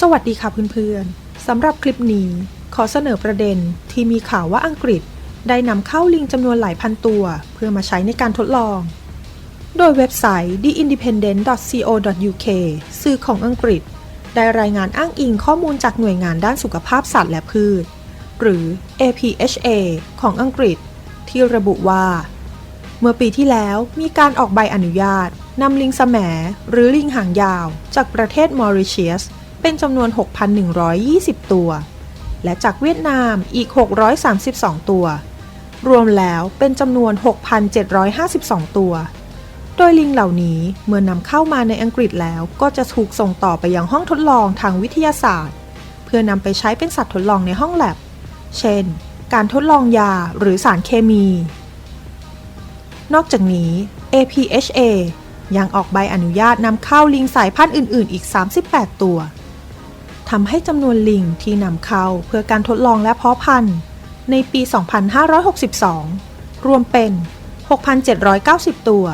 สวัสดีค่ะเพื่อนๆ สำหรับคลิปนี้ ขอเสนอประเด็นที่มีข่าวว่าอังกฤษ ได้นำเข้าลิงจำนวนหลายพันตัว เพื่อมาใช้ในการทดลอง โดยเว็บไซต์ theindependent.co.uk สื่อของอังกฤษ ได้รายงานอ้างอิงข้อมูลจากหน่วยงานด้านสุขภาพสัตว์และพืช หรือ APHA ของอังกฤษ ที่ระบุว่า เมื่อปีที่แล้วมีการออกใบอนุญาตนำลิงแสมหรือลิงหางยาว จากประเทศมอริเชียส เป็นจำนวน 6,120 ตัว และจากเวียดนามอีก 632 ตัว รวมแล้วเป็นจำนวน 6,752 ตัว โดยลิงเหล่านี้เมื่อนำเข้ามาในอังกฤษแล้วก็จะถูกส่งต่อไปยังห้องทดลองทางวิทยาศาสตร์ เพื่อนำไปใช้เป็นสัตว์ทดลองในห้องแลบ เช่น การทดลองยาหรือสารเคมี นอกจากนี้ APHA ยังออกใบอนุญาตนำเข้าลิงสายพันธุ์อื่น ๆ อีก 38 ตัว ทำให้จำนวนลิงที่นำเข้าเพื่อการทดลองและเพาะพันธุ์ ในปี 2562 รวมเป็น 6,790 ตัว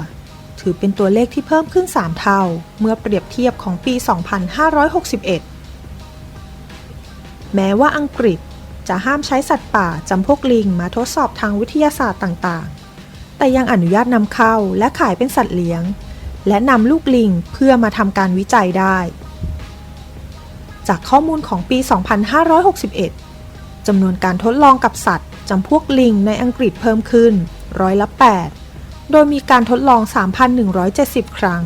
ถือเป็นตัวเลขที่เพิ่มขึ้น 3 เท่า เมื่อเปรียบเทียบของปี 2561 แม้ว่าอังกฤษจะห้ามใช้สัตว์ป่าจำพวกลิงมาทดสอบทางวิทยาศาสตร์ต่างๆ แต่ยังอนุญาตนำเข้าและขายเป็นสัตว์เลี้ยง และนำลูกลิงเพื่อมาทำการวิจัยได้ จากข้อมูลของปี 2561 จำนวนการทดลองกับสัตว์จำพวกลิงในอังกฤษเพิ่มขึ้นร้อยละ 8 โดยมีการทดลอง 3,170 ครั้ง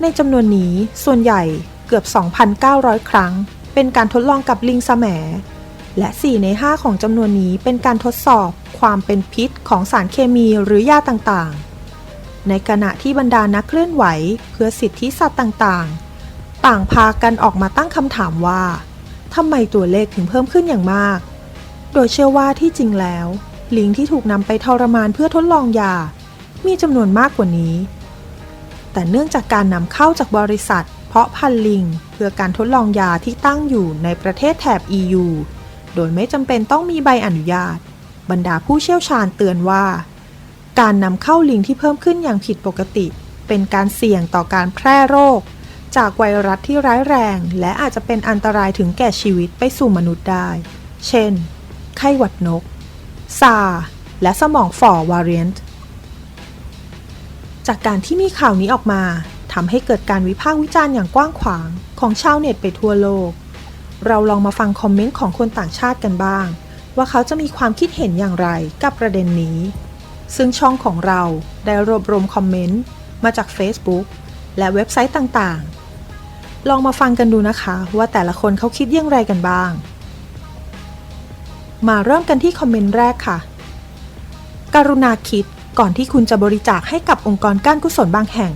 ในจำนวนนี้ส่วนใหญ่เกือบ 2,900 ครั้ง เป็นการทดลองกับลิงแสมและ 4 ใน 5 ของจำนวนนี้เป็นการทดสอบความเป็นพิษของสารเคมีหรือยาต่างๆ ในขณะที่บรรดานักเคลื่อนไหว เพื่อสิทธิสัตว์ต่างๆ ต่างพากันออกมาตั้งคำถามว่าทำไมตัวเลขถึงเพิ่มขึ้นอย่างมาก โดยเชื่อว่าที่จริงแล้ว ลิงที่ถูกนำไปทรมานเพื่อทดลองยา มีจำนวนมากกว่านี้ แต่เนื่องจากการนำเข้าจากบริษัท เพาะพันธุ์ลิง เพื่อการทดลองยาที่ตั้งอยู่ในประเทศแถบ EU โดยไม่จำเป็นต้องมีใบอนุญาต บรรดาผู้เชี่ยวชาญเตือนว่า การนำเข้าลิงที่เพิ่มขึ้นอย่างผิดปกติ เป็นการเสี่ยงต่อการแพร่โรค จากไวรัสที่ร้ายแรง และอาจจะเป็นอันตรายถึงแก่ชีวิตไปสู่มนุษย์ได้ เช่น ไข้หวัดนก ซา และสมองฝ่อวาเรียนต์จากการที่มีข่าวนี้ออกมาทำให้เกิดการวิพากษ์วิจารณ์อย่างกว้างขวางของชาวเน็ตไปทั่วโลก เราลองมาฟังคอมเมนต์ของคนต่างชาติกันบ้าง ว่าเขาจะมีความคิดเห็นอย่างไรกับประเด็นนี้ ซึ่งช่องของเราได้รวบรวมคอมเมนต์มาจาก Facebook และเว็บไซต์ต่างๆ ลองมาฟังกันดูนะคะ ว่าแต่ละคนเขาคิดอย่างไรกันบ้าง มาเริ่มกันที่คอมเมนต์แรกค่ะ กรุณาคิดก่อนที่คุณจะบริจาคให้กับองค์กรการกุศลบางแห่ง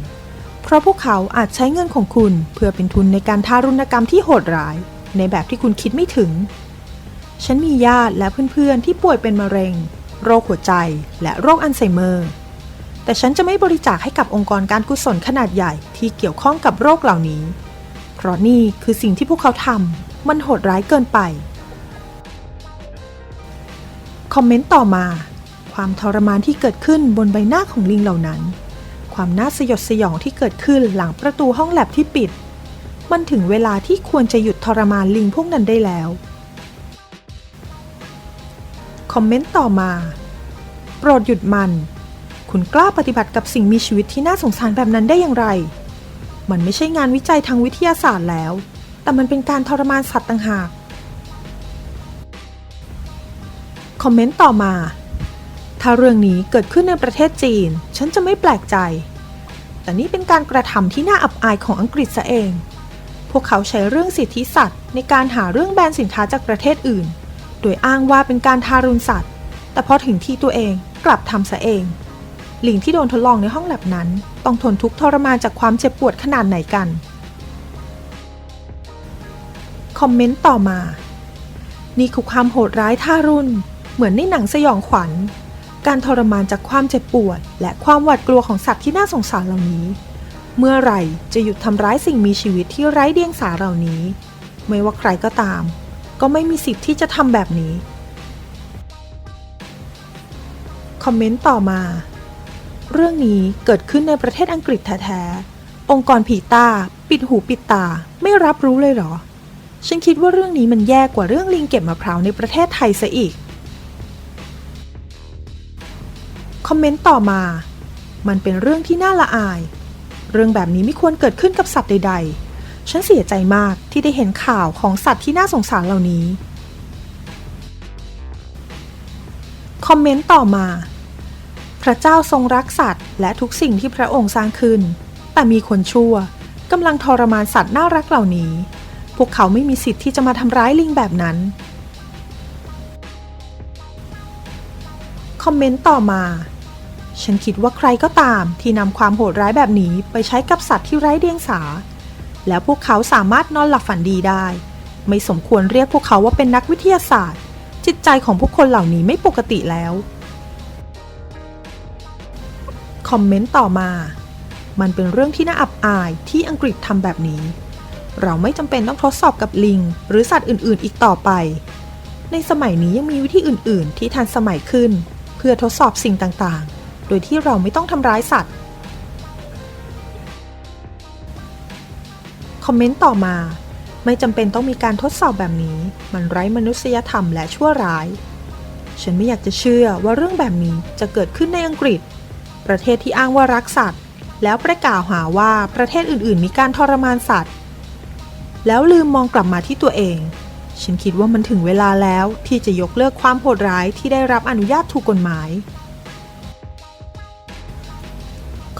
เพราะพวกเขาอาจใช้เงินของคุณเพื่อเป็นทุนในการทารุณกรรมที่โหดร้าย ในแบบที่คุณคิดไม่ถึง ฉันมีญาติและเพื่อนๆที่ป่วยเป็นมะเร็ง โรคหัวใจ และโรคอัลไซเมอร์ แต่ฉันจะไม่บริจาคให้กับองค์กรการกุศลขนาดใหญ่ที่เกี่ยวข้องกับโรคเหล่านี้ เพราะนี่คือสิ่งที่พวกเขาทำมันโหดร้ายเกินไป คอมเมนต์ต่อมา ความทรมานที่เกิดขึ้นบนใบหน้าของลิงเหล่านั้น ความน่าสยดสยองที่เกิดขึ้นหลังประตูห้องแลบที่ปิด มันถึงเวลาที่ควรจะหยุดทรมานลิงพวกนั้นได้แล้วคอมเมนต์ต่อมา โปรดหยุดมัน คุณกล้าปฏิบัติกับสิ่งมีชีวิตที่น่าสงสารแบบนั้นได้อย่างไร มันไม่ใช่งานวิจัยทางวิทยาศาสตร์แล้ว แต่มันเป็นการทรมานสัตว์ต่างหาก คอมเมนต์ต่อมา ถ้าเรื่องนี้เกิดขึ้นในประเทศจีน ฉันจะไม่แปลกใจ แต่นี่เป็นการกระทำที่น่าอับอายของอังกฤษซะเอง พวกเขาใช้เรื่องสิทธิสัตว์ ในการหาเรื่องแบนสินค้าจากประเทศอื่น โดยอ้างว่าเป็นการทารุณสัตว์ แต่พอถึงที่ตัวเองกลับทำซะเอง ลิงที่โดนทดลองในห้องแลบนั้น ต้องทนทุกข์ทรมานจากความเจ็บปวดขนาดไหนกัน คอมเมนต์ต่อมา นี่คือความโหดร้ายทารุณเหมือนในหนังสยองขวัญ การทรมานจากความเจ็บปวด และความหวาดกลัวของสัตว์ที่น่าสงสารเหล่านี้ เมื่อไหร่จะหยุดทำร้ายสิ่งมีชีวิตที่ไร้เดียงสาเหล่านี้ ไม่ว่าใครก็ตาม ก็ไม่มีสิทธิ์ที่จะทำแบบนี้ คอมเมนต์ต่อมา เรื่องนี้เกิดขึ้นในประเทศอังกฤษแท้ๆ องค์กรผีตา ปิดหูปิดตา ไม่รับรู้เลยเหรอ ฉันคิดว่าเรื่องนี้มันแย่กว่าเรื่องลิงเก็บมะพร้าวในประเทศไทยซะอีก คอมเมนต์ต่อมา มันเป็นเรื่องที่น่าละอาย เรื่องแบบนี้ไม่ควรเกิดขึ้นกับสัตว์ใด ๆ ฉันเสียใจมากที่ได้เห็นข่าวของสัตว์ที่น่าสงสารเหล่านี้ คอมเมนต์ต่อมา พระเจ้าทรงรักสัตว์ และทุกสิ่งที่พระองค์สร้างขึ้น แต่มีคนชั่วกำลังทรมานสัตว์น่ารักเหล่านี้ พวกเขาไม่มีสิทธิ์ที่จะมาทำร้ายลิงแบบนั้น คอมเมนต์ต่อมา ฉันคิดว่าใครก็ตามที่นำความโหดร้ายแบบนี้ไปใช้กับสัตว์ที่ไร้เดียงสา แล้วพวกเขาสามารถนอนหลับฝันดีได้ ไม่สมควรเรียกพวกเขาว่าเป็นนักวิทยาศาสตร์ จิตใจของผู้คนเหล่านี้ไม่ปกติแล้ว คอมเมนต์ต่อมา มันเป็นเรื่องที่น่าอับอายที่อังกฤษทำแบบนี้ เราไม่จำเป็นต้องทดสอบกับลิง หรือสัตว์อื่น ๆ อีกต่อไป ในสมัยนี้ยังมีวิธีอื่น ๆ ที่ทันสมัยขึ้น เพื่อทดสอบสิ่งต่าง ๆ โดยที่เราไม่ต้องทำร้ายสัตว์ คอมเมนต์ต่อมา ไม่จำเป็นต้องมีการทดสอบแบบนี้ มันไร้มนุษยธรรมและชั่วร้าย ฉันไม่อยากจะเชื่อว่าเรื่องแบบนี้จะเกิดขึ้นในอังกฤษ ประเทศที่อ้างว่ารักสัตว์ แล้วประกาศหาว่าประเทศอื่นๆ มีการทรมานสัตว์ แล้วลืมมองกลับมาที่ตัวเอง ฉันคิดว่ามันถึงเวลาแล้วที่จะยกเลิกความโหดร้ายที่ได้รับอนุญาตถูกกฎหมาย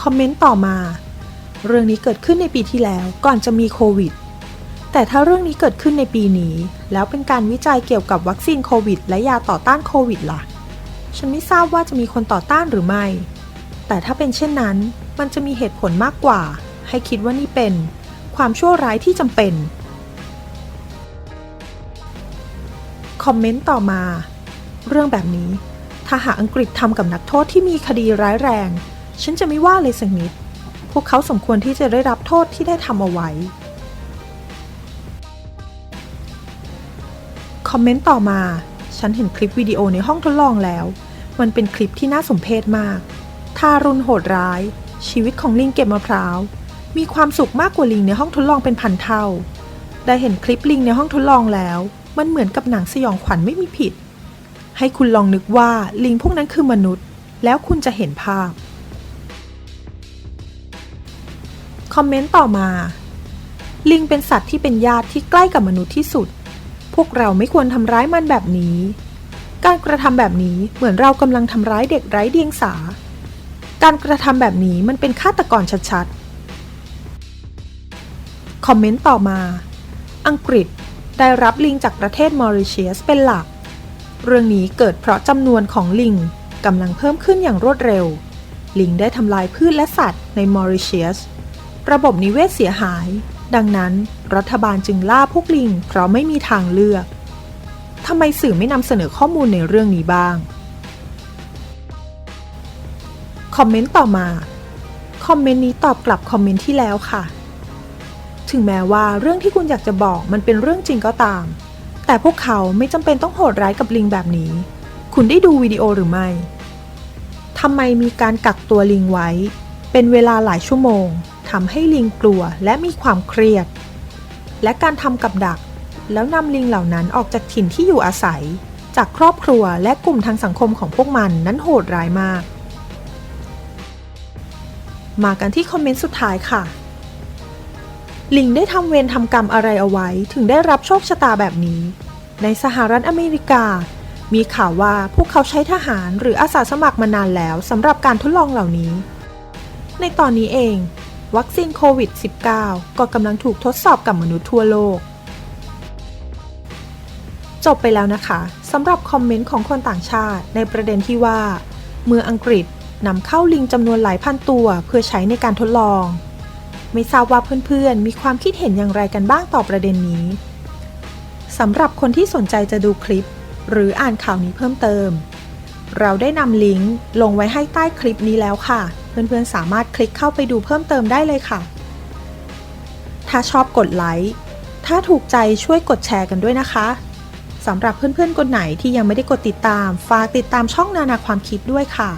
คอมเมนต์ต่อมา เรื่องนี้เกิดขึ้นในปีที่แล้วก่อนจะมีโควิดแต่ถ้าเรื่องนี้เกิดขึ้นในปีนี้ แล้วเป็นการวิจัยเกี่ยวกับวัคซีนโควิด และยาต่อต้านโควิดล่ะ ฉันไม่ทราบว่าจะมีคนต่อต้านหรือไม่ แต่ถ้าเป็นเช่นนั้น มันจะมีเหตุผลมากกว่า ให้คิดว่านี่เป็น ความชั่วร้ายที่จำเป็น คอมเมนต์ต่อมา เรื่องแบบนี้ ถ้าหากอังกฤษทำกับนักโทษที่มีคดีร้ายแรง ฉันจะไม่ว่าเลยสักนิด พวกเขาสมควรที่จะได้รับโทษที่ได้ทำเอาไว้ คอมเมนต์ต่อมา ฉันเห็นคลิปวิดีโอในห้องทดลองแล้ว มันเป็นคลิปที่น่าสมเพชมาก ทารุณโหดร้าย ชีวิตของลิงเก็บมะพร้าว มีความสุขมากกว่าลิงในห้องทดลองเป็นพันเท่า ได้เห็นคลิปลิงในห้องทดลองแล้ว มันเหมือนกับหนังสยองขวัญไม่มีผิด ให้คุณลองนึกว่าลิงพวกนั้นคือมนุษย์ แล้วคุณจะเห็นภาพ คอมเมนต์ต่อมา ลิงเป็นสัตว์ที่เป็นญาติที่ใกล้กับมนุษย์ที่สุด พวกเราไม่ควรทำร้ายมันแบบนี้ การกระทำแบบนี้เหมือนเรากำลังทำร้ายเด็กไร้เดียงสา การกระทำแบบนี้มันเป็นฆาตกรชัดๆ คอมเมนต์ต่อมา อังกฤษได้รับลิงจากประเทศมอริเชียสเป็นหลัก เรื่องนี้เกิดเพราะจำนวนของลิงกำลังเพิ่มขึ้นอย่างรวดเร็ว ลิงได้ทำลายพืชและสัตว์ในมอริเชียส ระบบนิเวศเสียหาย ดังนั้นรัฐบาลจึงล่าพวกลิง เพราะไม่มีทางเลือกทำไมสื่อไม่นำเสนอข้อมูลในเรื่องนี้บ้าง คอมเมนต์ต่อมา คอมเมนต์นี้ตอบกลับคอมเมนต์ที่แล้วค่ะ ถึงแม้ว่าเรื่องที่คุณอยากจะบอกมันเป็นเรื่องจริงก็ตาม แต่พวกเขาไม่จำเป็นต้องโหดร้ายกับลิงแบบนี้ คุณได้ดูวิดีโอหรือไม่ทำไมมีการกักตัวลิงไว้ เป็นเวลาหลายชั่วโมงทำให้ลิงกลัวและมีความเครียด และการทำกับดัก แล้วนำลิงเหล่านั้นออกจากถิ่นที่อยู่อาศัย จากครอบครัวและกลุ่มทางสังคมของพวกมันนั้นโหดร้ายมาก มากันที่คอมเมนต์สุดท้ายค่ะ ลิงได้ทำเวรทำกรรมอะไรเอาไว้ถึงได้รับโชคชะตาแบบนี้ ในสหรัฐอเมริกา มีข่าวว่าพวกเขาใช้ทหารหรืออาสาสมัครมานานแล้วสำหรับการทดลองเหล่านี้ ในตอนนี้เอง วัคซีนโควิด -19 ก็กำลังถูกทดสอบกับมนุษย์ทั่วโลก จบไปแล้วนะคะสำหรับคอมเมนต์ของคนต่างชาติในประเด็นที่ว่า เมื่ออังกฤษ นำเข้าลิงจำนวนหลายพันตัวเพื่อใช้ในการทดลอง ไม่ทราบว่าเพื่อนๆ มีความคิดเห็นอย่างไรกันบ้างต่อประเด็นนี้สำหรับคนที่สนใจจะดูคลิป หรืออ่านข่าวนี้เพิ่มเติม เราได้นำลิงก์ลงไว้ให้ใต้คลิปนี้แล้วค่ะ เพื่อนๆ สามารถคลิกเข้าไปดูเพิ่มเติมได้เลยค่ะ ถ้าชอบกดไลค์ ถ้าถูกใจช่วยกดแชร์กันด้วยนะคะสำหรับเพื่อนๆ คนไหนที่ยังไม่ได้กดติดตาม ฝากติดตามช่องนานาความคิดด้วยค่ะ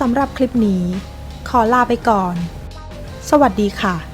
สำหรับคลิปนี้ ขอลาไปก่อน สวัสดีค่ะ